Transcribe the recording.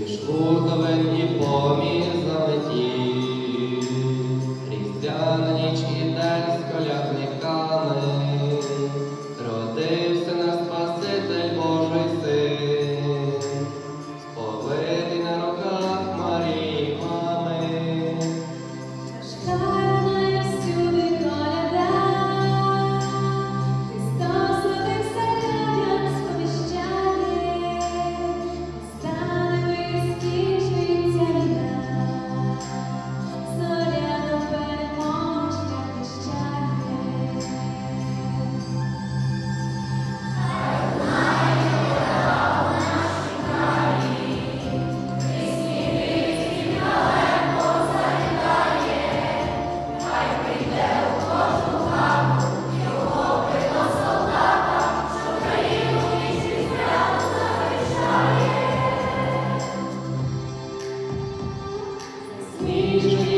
Між хуртовин і поміж. Amen.